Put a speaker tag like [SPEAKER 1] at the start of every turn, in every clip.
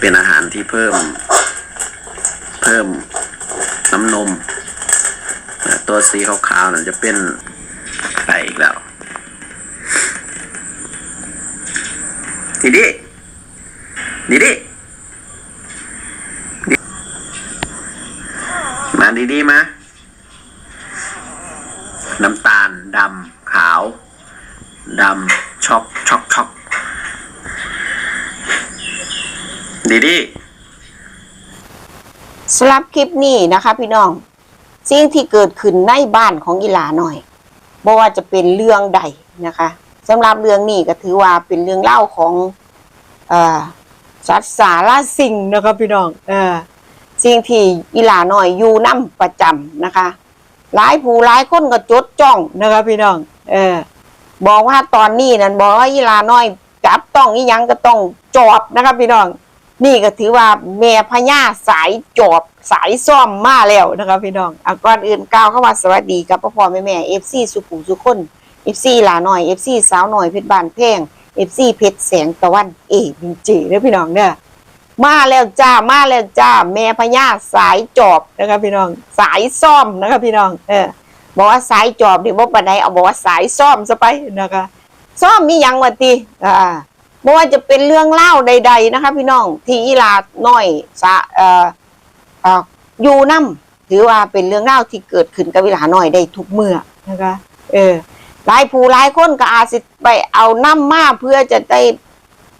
[SPEAKER 1] เป็นอาหารที่เพิ่ม เพิ่มน้ำนม ตัวสีขาวๆนั่นจะเป็นไก่อีกแล้วทีนี้ดีดีมาดีดีมาน้ำตาลดำขาวดำช็อกช็อกช็อก ดีดี
[SPEAKER 2] สำหรับคลิปนี้นะคะ พี่น้อง สิ่งที่เกิดขึ้นในบ้านของอีหลาหน่อยบ่ว่าจะเป็นเรื่องใดนะคะสำหรับเรื่องนี้ก็ถือว่าเป็นเรื่องเล่าของอสัตว์สารสิ่งนะคะพี่น้องอสิ่งที่อีหลาหน่อยอยู่นํประจำนะคะหลายผู้หลายคนก็จดจ้องนะคะพี่น้อง เออ บอกว่าตอนนี้นั่นบอกว่าอีหลาหน้อยจับต้องอีหยังก็ต้องจอบนะคะพี่น้อง นี่ก็ถือว่าแม่พญาสายจอบสายซ่อมมาแล้วนะคะพี่น้องอะก่อนอื่นก้าวเข้ามาสวัสดีกับพ่อพ่อแม่แม่เอฟซีสุขุมสุขคนเอฟซีหลาหน่อยเอฟซีสาวหน่อยเพชรบานแพงเอฟซีเพชรแสงตะวันเอบินเจเด้อพี่น้องเด้อมาแล้วจ้ามาแล้วจ้า แม่พญาสายจอบนะคะพี่น้อง สายซ่อมนะคะพี่น้อง เออบอกว่าสายจอบนี่บ่ปานใดเอาบอกว่าสายซ่อมซะไปนะคะซ่อมมียังวะติอ่า บ่ว่าจะเป็นเรื่องเล่าใด ๆ นะคะ พี่น้องที่อีลาน้อยสะเอ่อเอ่ออยู่นํถือว่าเป็นเรื่องเล่าที่เกิดขึ้นกับอีลาน้อยได้ทุกเมื่อนะคะ เออหลายผู้หลายคนก็อาจสิไปเอาน้ำมาเพื่อจะได้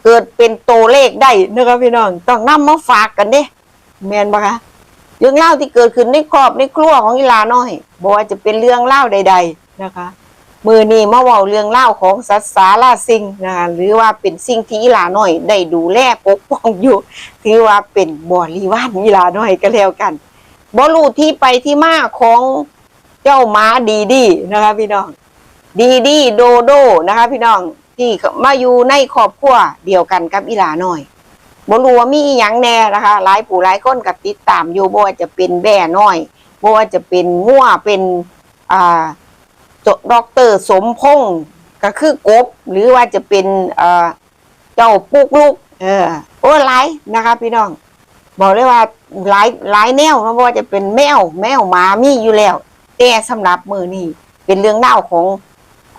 [SPEAKER 2] เกิดเป็นโตเลขได้นะคะพี่น้องต้องนำมาฝากกันเด้แมนบ่คะเรื่องเล่าที่เกิดขึ้นในครอบในครัวของอีลาน้อยบอกว่าจะเป็นเรื่องเล่าใด ๆ นะคะ มือนี้มาเว้าเรื่องเล่าของสัตว์สาราสิ่งนะคะหรือว่าเป็นสิ่งที่อีหลาหน้อยได้ดูแลปกป้องอยู่ ถือว่าเป็นบริวารอีหลาหน้อยก็แล้วกันบ่รู้ที่ไปที่มาของเจ้าหมาดีดีนะคะพี่น้อง ดีดีโดโดนะคะ พี่น้องที่มาอยู่ในครอบครัวเดียวกันกับอีหลาหน้อยบ่รู้ว่ามีอีหยังแน่นะคะหลายผู้หลายคนก็ติดตามอยู่บ่ว่าจะเป็นแบ่น้อยบ่ว่าจะเป็นงัวเป็นอ่า ดอกเตอร์สมพงษ์ก็คือกบ หรือว่าจะเป็นเจ้าปุกลูก เออโอ้หลายนะคะ พี่น้อง บอกเลยว่าหลายหลายแนวนะว่าจะเป็นแมว แมวหมามีอยู่แล้ว แต่สำหรับมือนี้เป็นเรื่องเล่าวของ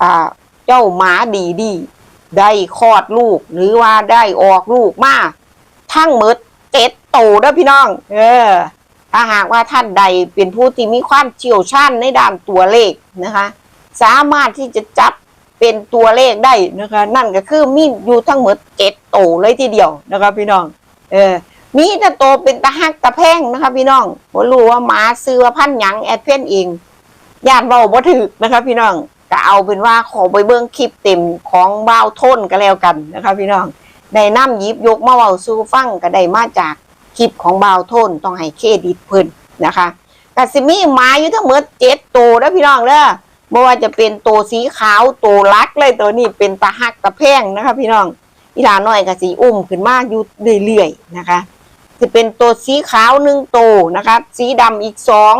[SPEAKER 2] อ่าเจ้าหมาดีดีได้คลอดลูกหรือว่าได้ออกลูกมาทั้งหมดเจ็ดตัวเด้อพี่น้อง เออถ้าหากว่าท่านใดเป็นผู้ที่มีความเชี่ยวชาญในด้านตัวเลขนะคะ สามารถที่จะจับเป็นตัวเลขได้นะคะ นั่นก็คือมีอยู่ทั้งหมดเจ็ดตัวเลยทีเดียวนะคะพี่น้อง เออ มีแต่โตเป็นตะหักตะแพงนะคะ พี่น้องผมรู้ว่าหมาซื้อว่าพันหยังแอดเพนเองญาติเบาบ่ถึกนะคะพี่น้องก็เอาเป็นว่าขอไปเบิ่งคลิปเต็มของเบ่าวโทนก็แล้วกันนะคะพี่น้องได้ำยิบยกมาเว้าสู่ฟังก็ได้มาจากคลิปของเบ่าวโทนต้องให้เครดิตเพิ่นนะคะกสิมีหมาอยู่ทั้งหมดเจ็ดตัวเด้อพี่น้องเด้อ บ่ว่าจะเป็นตัวสีขาวตัวลักเลยตัวนี้เป็นตาหักตะแพงนะคะ พี่น้องอีหลาน้อยก็สีอุ้มขึ้นมาอยู่เรื่อยๆนะคะจะเป็นตัวสีขาวหนึ่งตัวนะคะ สีดำอีกสอง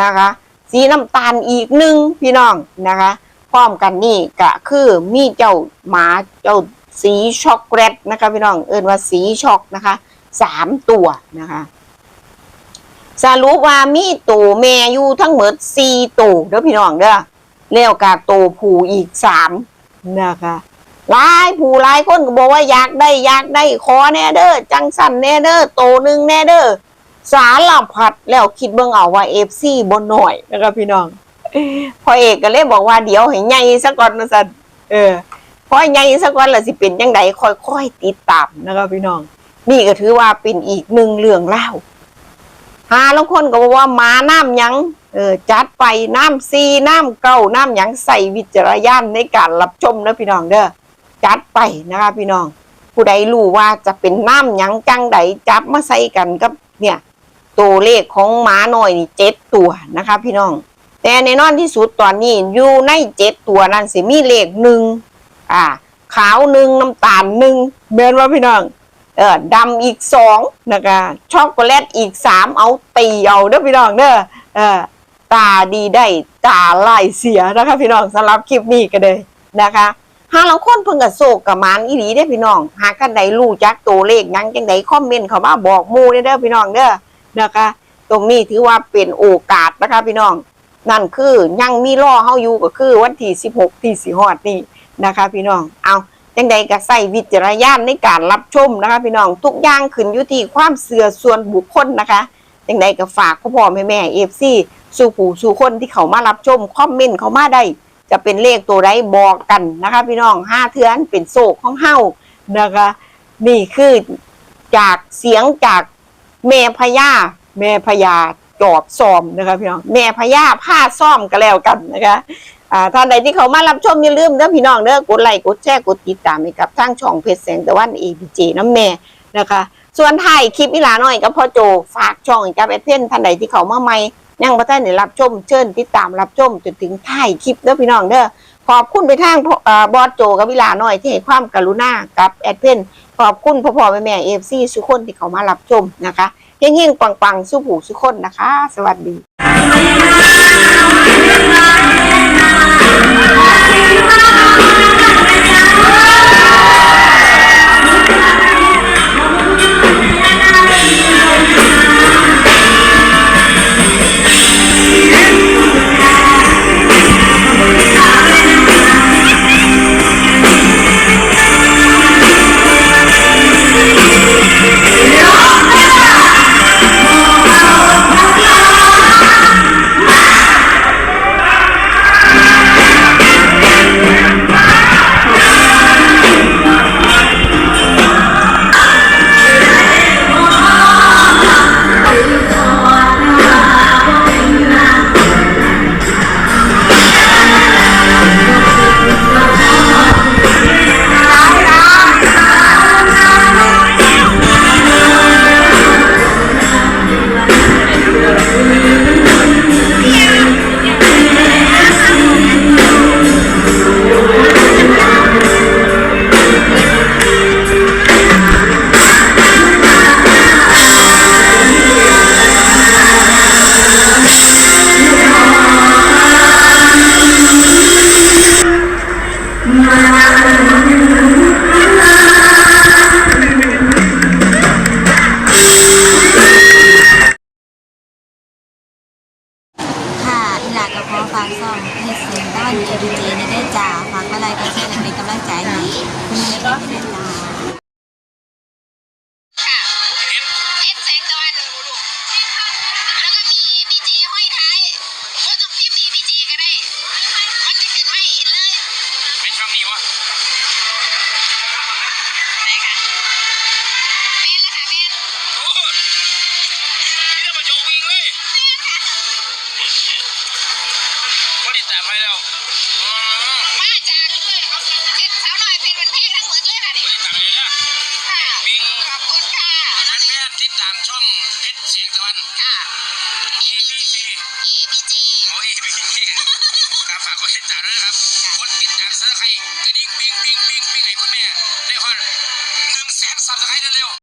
[SPEAKER 2] นะคะ สีน้ำตาลอีกหนึ่งพี่น้องนะคะ พร้อมกันนี่ก็คือมีเจ้าหมาเจ้าสีช็อกโกแลตนะคะ พี่น้องเอิ้นว่าสีช็อกนะคะสามตัวนะคะสรุปว่ามีตัวแม่อยู่ทั้งหมดสี่ตัวเด้อพี่น้องเด้อ แล้วก็ตัวผู้อีกสามนะคะหลายผู้หลายคนก็บอกว่าอยากได้อยากได้ขอแน่เด้อจังสันแน่เด้อโตหนึ่งแน่เด้อสารพัดแล้วคิดเบิ่งเอาว่าเอฟซีบนหน่อยนะคะพี่น้องพอเอกก็เลยบอกว่าเดี๋ยวให้ใหญ่ซะก่อนนะสันเออพอใหญ่ซะก่อนแล้วสิเป็นยังไงค่อยๆติดตามนะคะพี่น้อง นี่ก็ถือว่าเป็นอีกหนึ่งเรื่องเล่า หาแล้วคนก็บอกว่ามาน้ำยังเออจัดไปน้ำซีน้ำเก้าน้ำยังใส่วิจารณญาณในการรับชมนะพี่น้องเด้อจัดไปนะคะพี่น้อง ผู้ใดรู้ว่าจะเป็นน้ำยังจังใดจับมาใส่กันกับเนี่ยตัวเลขของหมาหน่อยนี่เจ็ดตัวนะคะพี่น้อง แต่ในนอนที่สุดตอนนี้อยู่ในเจ็ดตัวนั้นสิมีเลขหนึ่งอ่าขาวหนึ่งน้ำตาลหนึ่งเบนว่าพี่น้อง เออดำอีกสองนะคะช็อกโกแลตอีกสามเอาตีเอาเด้อพี่น้องเด้อเออตาดีได้ตาลายเสียนะคะพี่น้องสำหรับคลิปนี้ก็เลยนะคะหาลังคนเพิ่นก็โศกกับมานอีหลีเด้พี่น้อง หากกันใดรู้จักตัวเลขยังจังใดคอมเมนต์เขามาบอกมู่เด้เด้อพี่น้องเด้อนะคะ ตรงนี้ถือว่าเป็นโอกาสนะคะพี่น้อง นั่นคือยังมีรอเฮาอยู่ก็คือวันที่16ที่สิฮอดนี่นะคะ พี่น้องเอา จังใดก็ใส่วิจารณญาณในการรับชมนะคะ พี่น้องทุกอย่างขึ้นอยู่ที่ความเสื่อส่วนบุคคลนะคะจังใดก็ฝากพ่อพ่อแม่แม่ FC สู่ผู้สู่คนที่เขามารับชมคอมเมนต์เขามาได้ จะเป็นเลขตัวใดบอกกันนะคะ พี่น้องห้าเทือนเป็นโศกของเฮานะคะนี่คือจากเสียงจากแม่พญาแม่พญาจอบซ่อมนะคะพี่น้องแม่พญาผ้าซ่อมก็แล้วกันนะคะ อ่าท่านใดที่เขามารับชมอย่าลืมเด้อพี่น้องเด้อกดไลค์กดแชร์กดติดตามให้กับทางช่องเพจแสงตะวัน APJ น้ำแม่นะคะ ส่วนถ่ายคลิปอีหลาน้อยกับพ่อโจฝากช่องกับแอดเพนท่านใดที่เขามาใหม่ยังบ่ทันได้รับชมเชิญติดตามรับชมจนถึงท้ายคลิปเด้อพี่น้องเด้อขอบคุณไปทางบอสโจกับวิลาหน่อยที่ให้ความกรุณากับแอดเพนขอบคุณพ่อพ่อแม่แม่เอฟซีทุกคนที่เขามารับชมนะคะเฮงๆปังๆสู้ผู้ทุกคนนะคะ สวัสดี
[SPEAKER 3] 啊 ติดตามช่องเพชรเสียงตะวัน
[SPEAKER 4] ค่ะ
[SPEAKER 3] ABC
[SPEAKER 4] EPG
[SPEAKER 3] โอ้ย ABC ครับฝากกดติดตามด้วยนะครับกดติดตามเสื้อใครกระดิ่งปิ้งปิ้งปิ้งปิ้งให้คุณแม่ได้ฮอดหนึ่งแสนซับสไครต์เร็วๆ